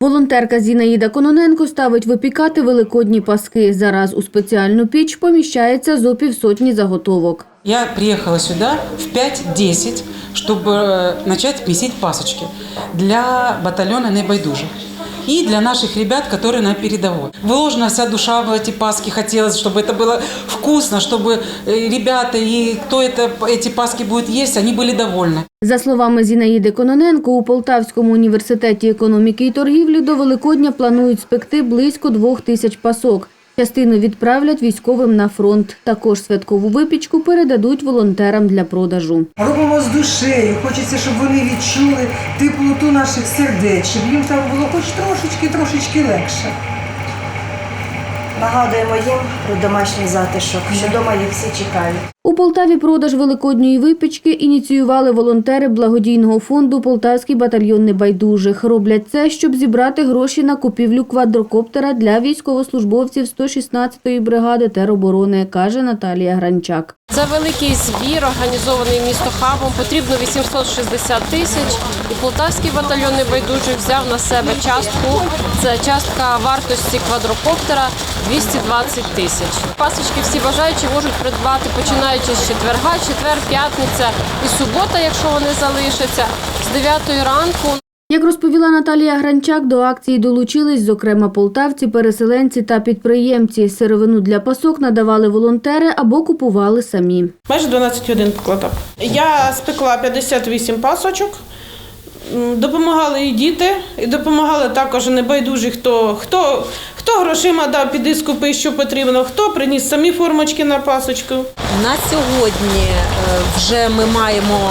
Волонтерка Зінаїда Кононенко ставить випікати великодні паски. Зараз у спеціальну піч поміщається зо півсотні заготовок. Я приїхала сюди в 5-10, щоб почати місити пасочки для батальйону «Небайдужих» и для наших ребят, которые на передовой. Вложена вся душа в эти паски. Хотелось, чтобы это было вкусно, чтобы э, ребята и кто это, эти паски будет есть, они были довольны. За словами Зінаїди Кононенко, у Полтавському університеті економіки і торгівлі до Великодня планують спекти близько двох тисяч пасок. Частину відправлять військовим на фронт. Також святкову випічку передадуть волонтерам для продажу. Робимо з душею. Хочеться, щоб вони відчули теплоту наших сердець, щоб їм там було хоч трошечки, трошечки легше. Нагадуємо їм про домашній затишок, що вдома їх всі чекають. У Полтаві продаж великодньої випічки ініціювали волонтери благодійного фонду Полтавський батальйон небайдужих. Роблять це, щоб зібрати гроші на купівлю квадрокоптера для військовослужбовців 116-ї бригади тероборони, каже Наталія Гранчак. Це великий збір, організований місто хабом. Потрібно 860 тисяч. І Полтавський батальйон небайдужих взяв на себе частку. Це частка вартості квадрокоптера 220 тисяч. Пасочки всі бажаючі можуть придбати починаючи з четверга, четвер, п'ятниця і субота, якщо вони залишаться, з 9 ранку. Як розповіла Наталія Гранчак, до акції долучились, зокрема, полтавці, переселенці та підприємці. Сировину для пасок надавали волонтери або купували самі. Майже 12 годин покладав. Я спекла 58 пасочок. Допомагали і діти, і допомагали також небайдужі, хто, хто, грошима дав, піди скупи, що потрібно, хто приніс самі формочки на пасочку. На сьогодні е, вже ми маємо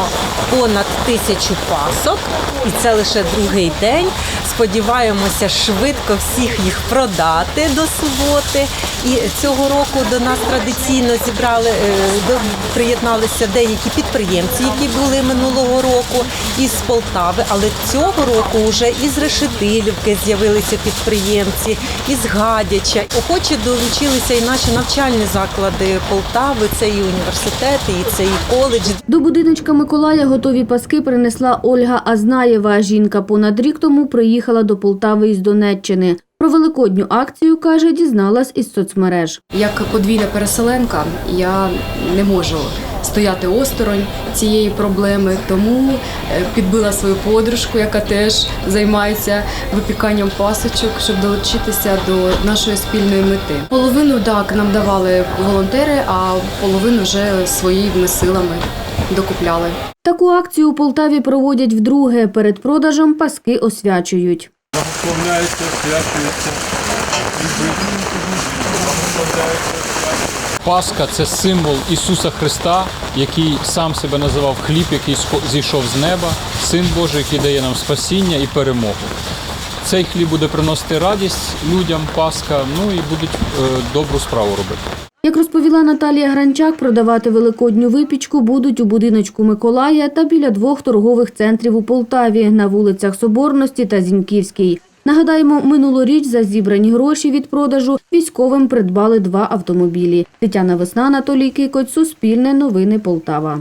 понад тисячу пасок, і це лише другий день. Сподіваємося швидко всіх їх продати до суботи. І цього року до нас традиційно зібрали, е, до- приєдналися деякі підприємці, які були минулого року із Полтави. Але цього року вже із Решетилівки з'явилися підприємці, із Гадяча. Охочі долучилися і наші навчальні заклади Полтави. Це і університети, і це і коледж. До будиночка Миколая готові паски принесла Ольга Азнаєва. Жінка понад рік тому приїхала до Полтави із Донеччини. Про великодню акцію, каже, дізналась із соцмереж. Як подвійна переселенка я не можу стояти осторонь цієї проблеми, тому е, підбила свою подружку, яка теж займається випіканням пасочок, щоб долучитися до нашої спільної мети. Половину так нам давали волонтери, а половину вже своїми силами докупляли. Таку акцію у Полтаві проводять вдруге. Перед продажем паски освячують. Пасха це символ Ісуса Христа, який сам себе називав хліб, який зійшов з неба, син Божий, який дає нам спасіння і перемогу. Цей хліб буде приносити радість людям, Пасха, ну і будуть е, добру справу робити. Як розповіла Наталія Гранчак, продавати великодню випічку будуть у будиночку Миколая та біля двох торгових центрів у Полтаві на вулицях Соборності та Зіньківській. Нагадаємо, минулоріч за зібрані гроші від продажу військовим придбали два автомобілі. Тетяна Весна, Анатолій Кикоць, Суспільне новини Полтава.